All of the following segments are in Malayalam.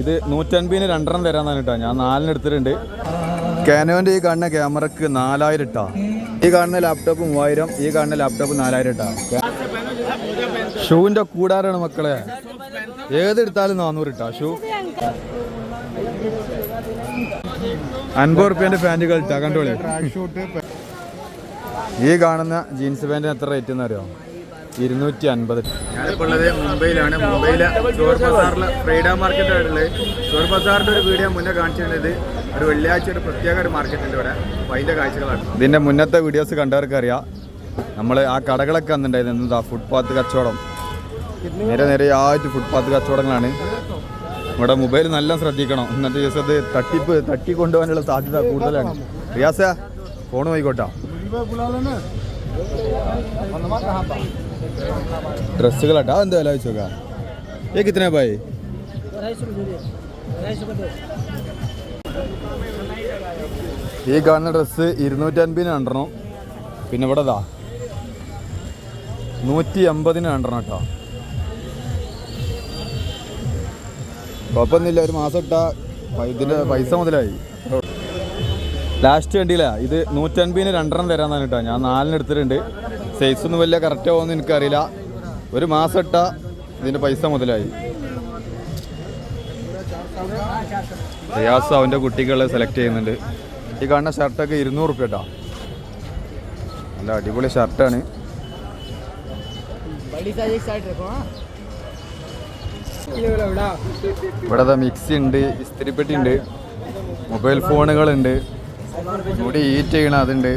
ഇത് നൂറ്റൻപതിന് രണ്ടെണ്ണം തരാന്നാണ് കേട്ടോ. ഞാൻ നാലിന് എടുത്തിട്ടുണ്ട്. കാനോന്റെ ഈ കാണുന്ന ക്യാമറക്ക് നാലായിരം ഇട്ടാ. ഈ കാണുന്ന ലാപ്ടോപ്പ് മൂവായിരം ഈ കാണുന്ന ലാപ്ടോപ്പ് നാലായിരം ഇട്ടാ. ഷൂവിന്റെ കൂടാരാണ് മക്കളെ. ഏതെടുത്താലും നാനൂറ് ഇട്ടാ ഷൂ. അൻപത് റുപ്യന്റെ പാന്റുകൾ ഇട്ടാ കണ്ടോളി. ഈ കാണുന്ന ജീൻസ് പാന്റിന് എത്ര റേറ്റ് എന്ന് അറിയോ? ഇരുന്നൂറ്റി അൻപത് ഞാനിപ്പോൾ ഉള്ളത് മുംബൈയിലാണ്. മുംബൈയിലെ ചോർ ബസാറിലെ ഫ്രീഡം മാർക്കറ്റായിട്ടുള്ളത്. ചോർ ബസാറിന്റെ ഒരു വീഡിയോ മുന്നേ കാണിച്ചിരുന്നത് ഒരു വെള്ളിയാഴ്ച ഒരു പ്രത്യേക ഒരു മാർക്കറ്റ് ഉണ്ട് ഇവിടെ. അപ്പോൾ അതിന്റെ കാഴ്ചകളാണ്. ഇതിന്റെ മുന്നത്തെ വീഡിയോസ് കണ്ടവർക്ക് അറിയാം. നമ്മൾ ആ കടകളൊക്കെ വന്നിട്ടുണ്ടായിരുന്നു എന്താ ഫുട്പാത്ത് കച്ചവടം. നേരെ നേരെ ആയിട്ട് ഫുട്പാത്ത് കച്ചവടങ്ങളാണ്. ഇവിടെ മൊബൈൽ നല്ല ശ്രദ്ധിക്കണം. ഇന്നത്തെ അത് തട്ടിപ്പ് തട്ടി കൊണ്ടുപോകാനുള്ള സാധ്യത കൂടുതലാണ്. റിയാസ ഫോൺ പോയിക്കോട്ടാ ഡ്രസ്സുകളാട്ടാ? എന്താ വില വെച്ചോക്കാ ഏ കിത്തനെ ഭായി ഈ കാണുന്ന ഡ്രസ്സ് ഇരുന്നൂറ്റി അൻപതിന് രണ്ടെണ്ണം പിന്നെ ഇവിടെ ഇതാ. നൂറ്റി എൺപതിന് കണ്ടണം കേട്ടോ. കുഴപ്പമൊന്നുമില്ല ഒരു മാസം ഇട്ടാ ഇതിന്റെ പൈസ മുതലായി. ലാസ്റ്റ് കണ്ടില്ല ഇത് നൂറ്റൻപതിന് രണ്ടെണ്ണം തരാന്നാണ് കേട്ടോ. ഞാൻ നാലിന് എടുത്തിട്ടുണ്ട്. സൈസ് ഒന്നും വലിയ കറക്റ്റ് ആവുമെന്ന് എനിക്കറിയില്ല. ഒരു മാസം ഇട്ട ഇതിന്റെ പൈസ മുതലായി. റിയാസ് അവന്റെ കുട്ടികളെ സെലക്ട് ചെയ്യുന്നുണ്ട്. ഈ കാണുന്ന ഷർട്ടൊക്കെ ഇരുന്നൂറ് റുപ്യ കേട്ടോ നല്ല അടിപൊളി ഷർട്ടാണ് ഇവിടെ മിക്സി ഉണ്ട് ഇസ്തിരിപ്പെട്ടി ഉണ്ട് മൊബൈൽ ഫോണുകളുണ്ട് മുടി ഈറ്റ് ചെയ്യണം അതുണ്ട്.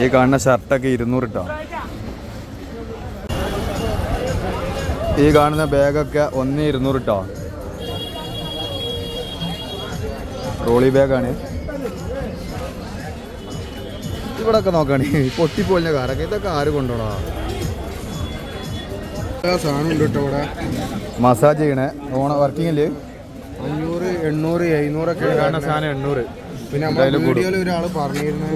ഈ കാണുന്ന ഷർട്ടൊക്കെ ഇരുന്നൂറ് ഇട്ടോ? ഈ കാണുന്ന ബാഗൊക്കെ ഒന്ന് ഇരുന്നൂറ് ഇട്ടോ? ട്രോളി ബാഗാണ്. ഇവിടെ ഒക്കെ നോക്കണേ പൊട്ടിപ്പോലിന് കാറൊക്കെ. ഇതൊക്കെ ആര് കൊണ്ടുപോണോ കേട്ടോ ഇവിടെ. മസാജ് ചെയ്യണേ. ഓണ വർക്കിംഗ് അല്ലേ അഞ്ഞൂറ് എണ്ണൂറ് എഴുന്നൂറൊക്കെ കാണുന്ന സാധനം എണ്ണൂറ്. പിന്നെ നമ്മുടെ വീഡിയോയിൽ ഒരാൾ പറഞ്ഞിരുന്നു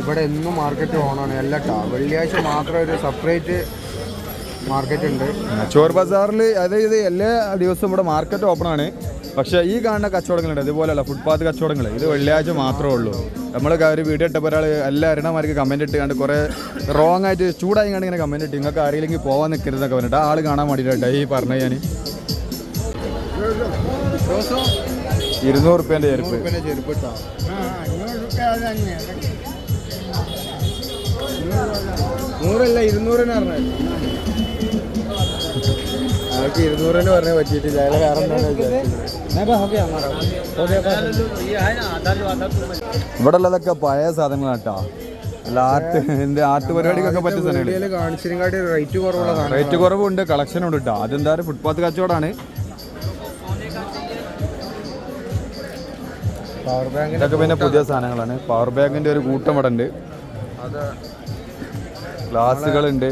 ഇവിടെ എന്നും മാർക്കറ്റ് ഓണാണ് അല്ല കേട്ടോ വെള്ളിയാഴ്ച മാത്രം ഒരു സെപ്പറേറ്റ് മാർക്കറ്റ് ഉണ്ട്. ചോർ ബസാറിൽ അതായത് എല്ലാ ദിവസവും ഇവിടെ മാർക്കറ്റ് ഓപ്പൺ ആണ്. പക്ഷേ ഈ കാണുന്ന കച്ചവടങ്ങളുണ്ട്. ഇതുപോലെയല്ല ഫുട്പാത്ത് കച്ചവടങ്ങൾ. ഇത് വെള്ളിയാഴ്ച മാത്രമേ ഉള്ളൂ. നമ്മൾ ഒരു വീഡിയോ ഇട്ടപ്പോൾ ഒരാൾ എല്ലാ അരണമാർക്ക് കമന്റ് ഇട്ട് കണ്ട് കുറേ റോങ് ആയിട്ട് ചൂടായി കണ്ട് ഇങ്ങനെ കമന്റ് ഇട്ട്. നിങ്ങൾക്ക് ആരെങ്കിലും പോകാൻ നിൽക്കരുതെന്നൊക്കെ പറഞ്ഞിട്ട് ആൾ കാണാൻ വേണ്ടിയിട്ടാ ഈ പറഞ്ഞു ഞാൻ ഇരുന്നൂറ് റുപ്യേന്റെ ചെരുപ്പ്. പിന്നെ ചെരുപ്പ് ഇട്ടാ. നൂറല്ല ഇരുന്നൂറിന് പറഞ്ഞത്. അവർക്ക് ഇരുന്നൂറിന് പറഞ്ഞാൽ പറ്റിയിട്ടില്ല. അയാളെ വേറെ ഇവിടെ ഉള്ളതൊക്കെ പഴയ സാധനങ്ങളാണ് കേട്ടോ അല്ല ആർട്ട് എന്റെ ആർട്ട് പരിപാടിക്കൊക്കെ പറ്റിയ സാധനങ്ങൾ റേറ്റ് കുറവുള്ള സാധനം റേറ്റ് കുറവുണ്ട് കളക്ഷൻ ഉണ്ട് കേട്ടോ അതെന്താ ഫുട്പാത്ത് കച്ചവടമാണ്. പവർ ബാങ്ക് ഇതൊക്കെ പിന്നെ പുതിയ സാധനങ്ങളാണ്. പവർ ബാങ്കിന്റെ ഒരു കൂട്ടം ഇവിടെ ഉണ്ട് ഗ്ലാസ്സുകളുണ്ട്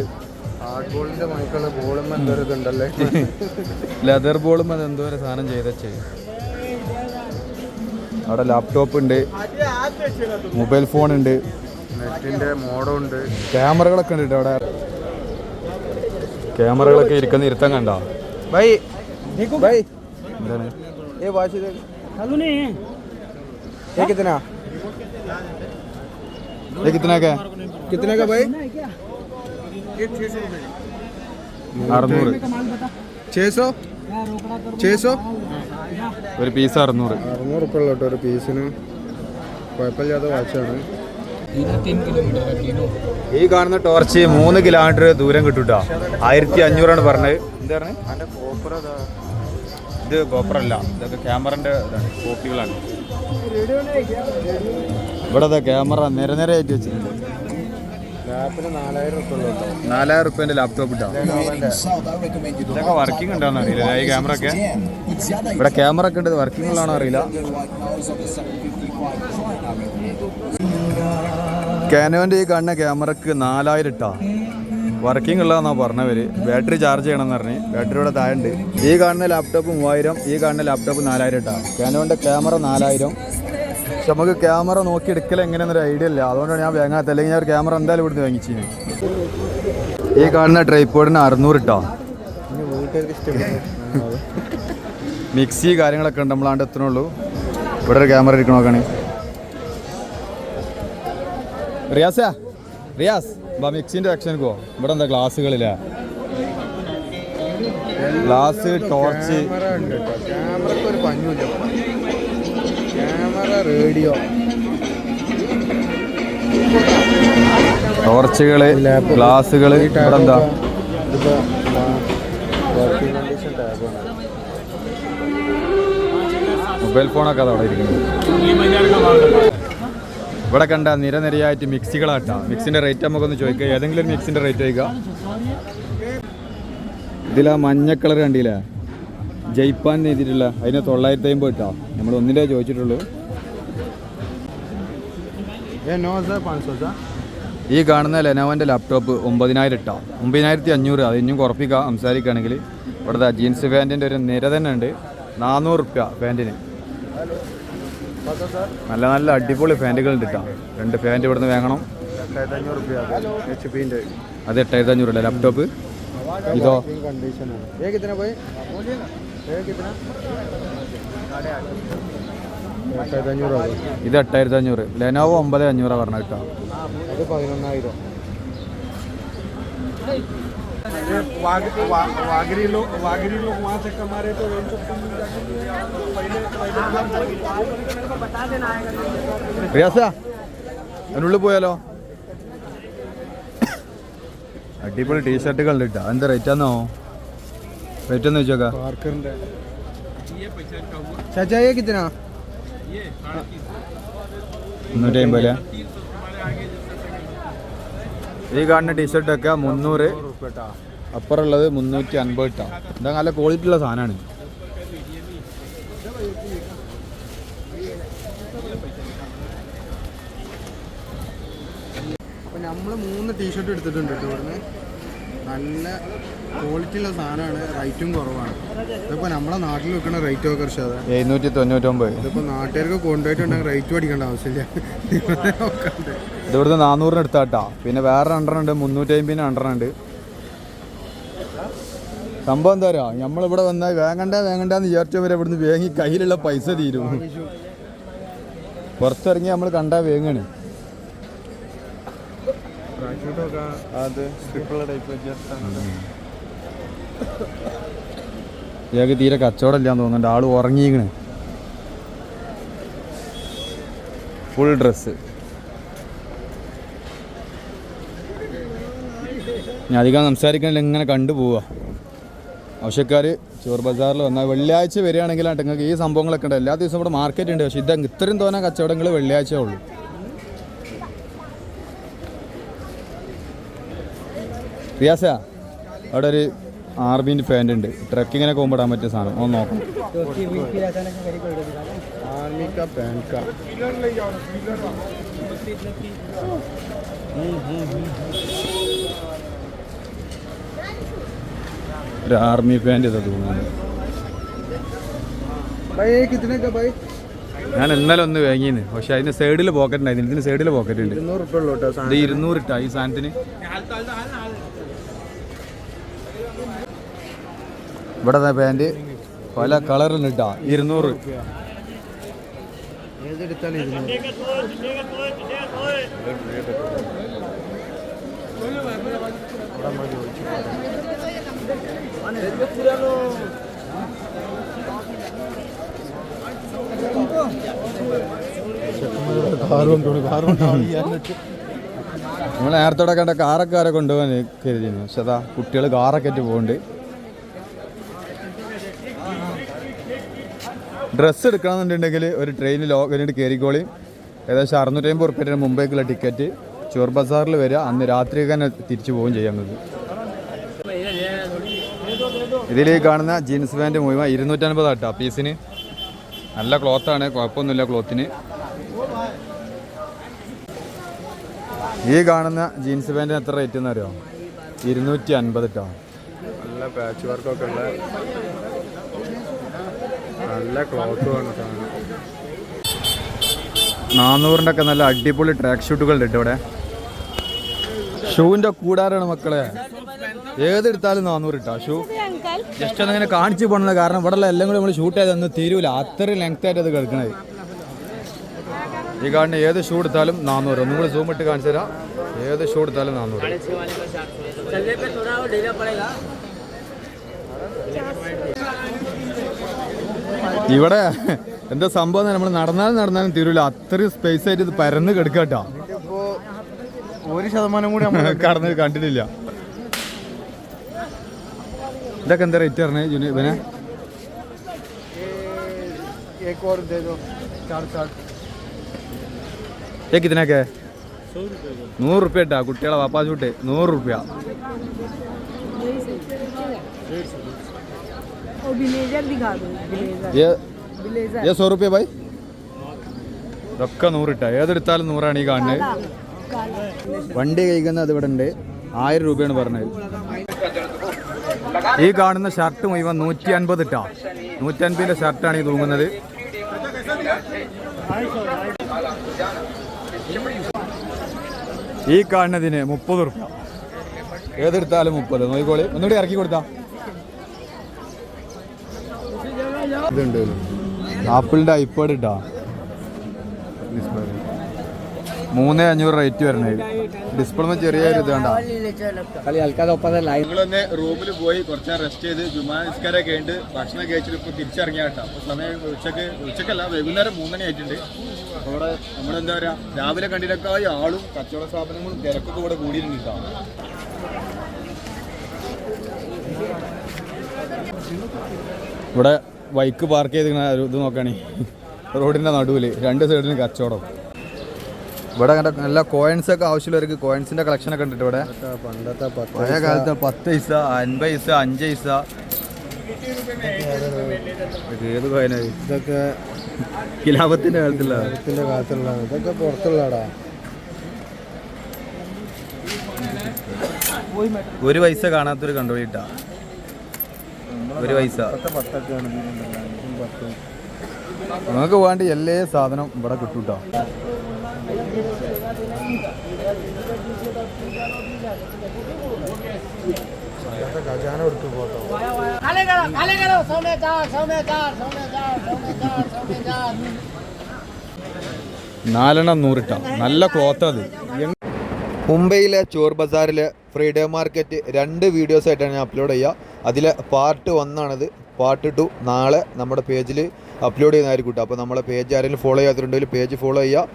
ലെതർ ബോളും അത് എന്തോ ഒരു സാധനം ചെയ്തേ അവിടെ ലാപ്ടോപ്പ് ഉണ്ട്. മൊബൈൽ ഫോൺ ഉണ്ട്. നെറ്റിന്റെ മോഡം ഉണ്ട്. ക്യാമറകളൊക്കെ ഉണ്ട് അവിടെ. ക്യാമറകളൊക്കെ ഇരിക്കുന്ന ഇരുത്തം കണ്ടോ? ബൈ. ബൈ. എന്താണ് ഏ വാശി. ഹലോ चालू नहीं है ये कितना ഇത് കിത്തനൊക്കെ कितने का भाई അറുന്നൂറ് छः सौ छः सौ ഒരു പീസ് അറുന്നൂറ് അറുന്നൂറ് ഉറുപ്പ കേട്ടോ ഒരു പീസിന് കുഴപ്പമില്ലാത്ത വാച്ചാണ് ഈ കാണുന്ന ടോർച്ച് മൂന്ന് കിലോമീറ്റർ ദൂരം കിട്ടൂട്ടോ ആയിരത്തി അഞ്ഞൂറാണ് പറഞ്ഞത് എന്താ പറഞ്ഞത് ഇത് കോപ്പറല്ല ഇതൊക്കെ ക്യാമറന്റെ ഇതാണ് കോപ്പികളാണ് ഇവിടെ ക്യാമറ നിര നിരയായിട്ട് വെച്ചിട്ടുണ്ട്. നാലായിരം റുപ്യ റുപ്യന്റെ ലാപ്ടോപ്പ് ഇട്ടാ? ഇതൊക്കെ വർക്കിംഗ് ഉണ്ടോന്ന് അറിയില്ല. ഈ ക്യാമറ ഒക്കെ? ഇവിടെ ക്യാമറ ഒക്കെ ഉണ്ട് വർക്കിംഗ് ഉള്ളതാണോ അറിയില്ല. കാനോന്റെ ഈ കാണുന്ന ക്യാമറക്ക് നാലായിരം ഇട്ടാ. വർക്കിംഗ് ഉള്ളതെന്നാണ് പറഞ്ഞവര് ബാറ്ററി ചാർജ് ചെയ്യണമെന്ന് പറഞ്ഞ്. ബാറ്ററി ഇവിടെ താഴെ ഉണ്ട് ഈ കാണുന്ന ലാപ്ടോപ്പ് മൂവായിരം ഈ കാണുന്ന ലാപ്ടോപ്പ് നാലായിരം ഇട്ടാണ് കാനോന്റെ ക്യാമറ നാലായിരം. പക്ഷെ നമുക്ക് ക്യാമറ നോക്കി എടുക്കൽ എങ്ങനെയെന്നൊരു ഐഡിയ ഇല്ല. അതുകൊണ്ടാണ് ഞാൻ വേങ്ങാത്ത അല്ലെങ്കിൽ ഞാൻ ഒരു ക്യാമറ എന്തായാലും ഇവിടുന്ന് വാങ്ങിച്ചു ഈ കാണുന്ന ട്രൈപ്പോഡിന് അറുന്നൂറ് ഇട്ടോ മിക്സി കാര്യങ്ങളൊക്കെ ഉണ്ട്. നമ്മളാണ്ട് എത്തണുള്ളൂ ഇവിടെ ഒരു ക്യാമറ എടുക്കണോക്കാണ് റിയാസാ? റിയാസ്? മിക്സിന്റെ സെക്ഷൻ പോവാം ഇവിടെ എന്താ ഗ്ലാസ്സുകളില്ല ഗ്ലാസ് ടോർച്ച് ഉണ്ട് ക്യാമറക്ക് ഒരു പഞ്ഞുമില്ല ക്യാമറ റേഡിയോ ടോർച്ചുകൾ ഗ്ലാസ്സുകൾ ഇവിടെ എന്താ മൊബൈൽ ഫോണൊക്കെ അതവിടെ ഇരിക്കുന്നു. ഇവിടെ കണ്ട നിരനിരയായിട്ട് മിക്സികളാട്ടാ. മിക്സിന്റെ റേറ്റ് നമുക്കൊന്ന് ചോദിക്കുക ഏതെങ്കിലും ഒരു മിക്സിന്റെ റേറ്റ് ചോദിക്കുക ഇതിലാ മഞ്ഞ കളർ കണ്ടില്ലേ? ജയ്പാൻ എഴുതിയിട്ടില്ല അതിന് തൊള്ളായിരത്തി അമ്പത് കിട്ടാ നമ്മൾ ഒന്നിന്റെ ചോദിച്ചിട്ടുള്ളൂ. ഈ കാണുന്ന ലെനോവന്റെ ലാപ്ടോപ്പ് ഒമ്പതിനായിരം ഇട്ടാ. ഒമ്പതിനായിരത്തി അഞ്ഞൂറ് അത് ഇനിയും കുറപ്പിക്കാം സംസാരിക്കുകയാണെങ്കിൽ ഇവിടുത്തെ ജീൻസ് പാന്റിന്റെ ഒരു നിര തന്നെ ഉണ്ട്. നാനൂറ് റുപ്യ പാന്റിന് നല്ല നല്ല അടിപൊളി ഫാന്റുകൾ ഉണ്ട് കേട്ടോ രണ്ട് ഫാന്റ് ഇവിടുന്ന് വാങ്ങണം. എട്ടായിരത്തി അഞ്ഞൂറ് അല്ലേ അത് ലാപ്ടോപ്പ് ഇതോ? ഇത് എട്ടായിരത്തി അഞ്ഞൂറ് ലെനോവോ ഒമ്പത് അഞ്ഞൂറാണ് പറഞ്ഞത് കേട്ടോ അത് പതിനൊന്നായിരം वागरी लोग वागरी लोग वहाँ से कमा रहे तो रेंज റിയാസാ അതിനുള്ളിൽ പോയാലോ അടിപൊളി ടീഷർട്ടുകൾ ഉണ്ട് കേട്ടോ എന്താ റേറ്റാന്നോ റേറ്റ് ഒന്ന് വെച്ചോക്കാം പാർക്കറിൻ്റെ चाचा ये कितना മുന്നൂറ്റി അമ്പത് ഈ കാണുന്ന ടീഷർട്ടൊക്കെ മുന്നൂറ്. അപ്പറുള്ളത് മുന്നൂറ്റി അൻപത് ഇട്ടാ. എന്താ നല്ല ക്വാളിറ്റി ഉള്ള സാധനമാണ് നമ്മൾ മൂന്ന് ടീഷർട്ട് എടുത്തിട്ടുണ്ട് കേട്ടോ ഇവിടുന്ന്. നല്ല ക്വാളിറ്റി ഉള്ള സാധനമാണ്. റേറ്റും കുറവാണ്. ഇതിപ്പോൾ നമ്മളെ നാട്ടിൽ വെക്കുന്ന റേറ്റ് ഒക്കെ കുറച്ചത് എഴുന്നൂറ്റി തൊണ്ണൂറ്റൊമ്പത് ഇതിപ്പോൾ നാട്ടുകാർക്ക് കൊണ്ടുപോയിട്ടുണ്ടെങ്കിൽ റേറ്റ് പഠിക്കേണ്ട ആവശ്യമില്ല. ഇതിവിടുന്ന് ഇത് ഇവിടുന്ന് നാനൂറിന് എടുത്താട്ടാ. പിന്നെ വേറെ രണ്ടെണ്ണം ഉണ്ട്. മുന്നൂറ്റി അമ്പതിന് രണ്ടെണ്ണം ഉണ്ട്. സംഭവം എന്താ പറയുക നമ്മളിവിടെ വന്നാൽ വേങ്ങണ്ട വേങ്ങണ്ടെന്ന് വിചാരിച്ചവരെ ഇവിടുന്ന് വേങ്ങി കയ്യിലുള്ള പൈസ തീരും. പുറത്തിറങ്ങി നമ്മൾ കണ്ടാ വേങ്ങാണ്. ഇയാൾക്ക് തീരെ കച്ചവടമില്ലാന്ന് തോന്നുന്നുണ്ട്. ആൾ ഉറങ്ങിയിക്കണ് ഫുൾ ഡ്രസ്സ് ഞാൻ അധികം സംസാരിക്കണില്ല ഇങ്ങനെ കണ്ടു പോവുക. ആവശ്യക്കാർ ചോർ ബസാറിൽ വന്നാൽ വെള്ളിയാഴ്ച വരികയാണെങ്കിലാണ് നിങ്ങൾക്ക് ഈ സംഭവങ്ങളൊക്കെ ഉണ്ട്. എല്ലാ ദിവസവും ഇവിടെ മാർക്കറ്റ് ഉണ്ട്. പക്ഷേ ഇത് ഇത്രയും തോന്നാൻ കച്ചവടങ്ങൾ വെള്ളിയാഴ്ച ഉള്ളൂ. റിയാസ അവിടെ ഒരു ആർമീന്റെ പാന്റ് ഉണ്ട്. ട്രക്കിങ്ങിനൊക്കെ കൊമ്പിടാൻ പറ്റിയ സാധനം. ഒന്ന് നോക്കാം. ഒരു ആർമി പാന്റ് ഇതാ തോന്നുന്നു. ഞാൻ ഇന്നലെ ഒന്ന് വാങ്ങിയെന്ന് പക്ഷെ അതിന്റെ സൈഡിൽ പോക്കറ്റ് ഉണ്ടായിരുന്നു. ഇതിന് സൈഡിൽ പോക്കറ്റ് ഉണ്ട്. ഇരുന്നൂറ് ഇട്ടാ ഈ സാധനത്തിന്. ഇവിടെ പാന്റ് പല കളറിൽ ഇട്ടാ. ഇരുന്നൂറ്. നമ്മൾ നേരത്തെ നേരത്തോടെ കണ്ട കാറക്കാരെ കൊണ്ടുപോകാൻ കരുതിയിരുന്നു. പക്ഷെ അതാ കുട്ടികൾ കാറൊക്കെ ആയിട്ട് പോകുന്നുണ്ട് ഡ്രസ്സ് എടുക്കണമെന്നുണ്ടെങ്കിൽ ഒരു ട്രെയിനിൽ ലോകനായിട്ട് കയറിക്കോളി ഏകദേശം അറുന്നൂറ്റമ്പത് റുപ്യന്റെ മുംബൈക്കുള്ള ടിക്കറ്റ് ചോർ ബസാറിൽ വരിക. അന്ന് രാത്രി തന്നെ തിരിച്ചു പോവുകയും ചെയ്യാം നിങ്ങൾക്ക് ഇതിൽ കാണുന്ന ജീൻസ് പാന്റ് മുഴുവൻ ഇരുന്നൂറ്റൻപത് ആട്ടോ പീസിന് നല്ല ക്ലോത്താണ് കുഴപ്പമൊന്നുമില്ല ക്ലോത്തിന് ഈ കാണുന്ന ജീൻസ് പാന്റിന് എത്ര റേറ്റ് എന്ന് അറിയോ? ഇരുന്നൂറ്റി അൻപത് ഇട്ടോ നല്ല പാച്ച് വർക്കൊക്കെ ഉള്ള നല്ല ക്ലോത്തുമാണ് സാധനം. നാനൂറിന്റെ ഒക്കെ നല്ല അടിപൊളി ട്രാക്ക് ഷൂട്ടുകൾ ഉണ്ട് ഇവിടെ. ഷൂവിന്റെ കൂടാരാണ് മക്കളെ. ഏതെടുത്താലും നാനൂറ് ഇട്ടാ ഷൂ. ജസ്റ്റ് ഒന്നിങ്ങനെ കാണിച്ചു പോകണത് കാരണം ഇവിടെ എല്ലാം കൂടി നമ്മൾ ഷൂട്ട് ചെയ്തൊന്നും തീരുവില്ല അത്രയും ലെങ്ത് ആയിട്ട് അത് കിടക്കണത് ഈ കാണുന്ന ഏത് ഷൂ എടുത്താലും നാനൂറ്. ഒന്നും കൂടി സൂം ഇട്ട് കാണിച്ചു തരാം. ഏത് ഷൂ എടുത്താലും നാനൂറ്. ഇവിടെ എന്റെ സംഭവം നമ്മൾ നടന്നാലും നടന്നാലും തീരൂല. അത്രയും സ്പേസ് ആയിട്ട് ഇത് പരന്ന് കിടക്കട്ടോ ഒരു ശതമാനം കൂടി കടന്ന് കണ്ടിട്ടില്ല. ഇതൊക്കെ എന്താ റേറ്റ് പറഞ്ഞേ ജുനി ഇവനെ? ഇതിനൊക്കെ? നൂറ് റുപ്യ കേട്ടാ കുട്ടികളെ വാപ്പാ ചൂട്ടെ നൂറ് റുപ്യ और ब्लेजर दिखा दो ब्लेजर ഏ ब्लेजर ഏ സോ റുപ്യ ബൈ ഇതൊക്കെ നൂറിട്ടാ ഏതെടുത്താലും നൂറാണ് ഈ കാണുന്നത് വണ്ടി കഴിക്കുന്നത് അത് ഇവിടെ ഉണ്ട് ആയിരം രൂപയാണ് പറഞ്ഞത് ഈ കാണുന്ന ഷർട്ട് മുഴുവൻ നൂറ്റി അൻപത് ഇട്ടാ നൂറ്റി അൻപതിന്റെ ഷർട്ടാണ് ഈ തൂങ്ങുന്നത് ഈ കാണുന്നതിന് മുപ്പത് റുപ്യ ഏതെടുത്താലും മുപ്പത് നോക്കിക്കോളി ഒന്നുകൂടി ഇറക്കി കൊടുത്താ ഇതുണ്ട്. ആപ്പിളിന്റെ ഐപാഡ് ഇട്ടാ. മൂന്ന് അഞ്ഞൂറ് റേറ്റ് വരണേ. ഡിസ്പ്ലേ ചെറിയ ഒരു ഇത് വേണ്ട നിങ്ങളൊന്ന് റൂമിൽ പോയി കുറച്ച് റെസ്റ്റ് ചെയ്ത് ജുമാ കേണ്ട് കഴിഞ്ഞിട്ട് ഭക്ഷണം കഴിച്ചിട്ട് ഇപ്പോൾ തിരിച്ചിറങ്ങിയ കേട്ടോ. അപ്പോൾ സമയം ഉച്ചയ്ക്ക് ഉച്ചക്കല്ല വൈകുന്നേരം മൂന്നണി ആയിട്ടുണ്ട്. അപ്പോൾ ഇവിടെ നമ്മളെന്താ പറയുക രാവിലെ കണ്ടിട്ടൊക്കെ ആളും കച്ചവട സ്ഥാപനങ്ങളും തിരക്കൊക്കെ ഇവിടെ കേട്ടോ. ഇവിടെ ബൈക്ക് പാർക്ക് ചെയ്തിരിക്കുന്ന ഒരു ഇത് നോക്കുകയാണെ റോഡിന്റെ നടുവിൽ രണ്ട് സൈഡിലും കച്ചവടം. ഇവിടെ അങ്ങനെ നല്ല കോയിൻസ് ഒക്കെ ആവശ്യമുള്ളവർക്ക് കോയിൻസിന്റെ കളക്ഷൻ ഒക്കെ ഉണ്ട് ഇവിടെ. പണ്ടത്തെ പഴയ കാലത്ത് പത്ത് പൈസ അൻപത് പൈസ അഞ്ച് പൈസ. ഇത് ഏത് കോയിനായി ഇതൊക്കെ കിലാപത്തിന്റെ കാലത്തുള്ള. ഇതിന്റെ കാലത്തുള്ളതാണ്. ഇതൊക്കെ പുറത്തുള്ളടാ ഒരു പൈസ കാണാത്തൊരു കണ്ടുപിടിട്ടാ ഒരു പൈസ. നമുക്ക് വേണ്ടി എല്ലാ സാധനം ഇവിടെ ഖജാന എടുത്തു പോട്ടോ. നാലെണ്ണം നൂറിട്ട. നല്ല ക്ലോത്ത് അത്. മുംബൈയിലെ ചോർ ബസാറിൽ ഫ്രീഡേ മാർക്കറ്റ് രണ്ട് വീഡിയോസ് ആയിട്ടാണ് ഞാൻ അപ്ലോഡ് ചെയ്യുക. അതിൽ പാർട്ട് ഒന്നാണിത്. പാർട്ട് ടു നാളെ നമ്മുടെ പേജിൽ അപ്ലോഡ് ചെയ്യുന്നതായിരിക്കും കേട്ടോ അപ്പോൾ നമ്മളെ പേജ് ആരെങ്കിലും ഫോളോ ചെയ്യാത്തിട്ടുണ്ടെങ്കിൽ പേജ് ഫോളോ ചെയ്യുക.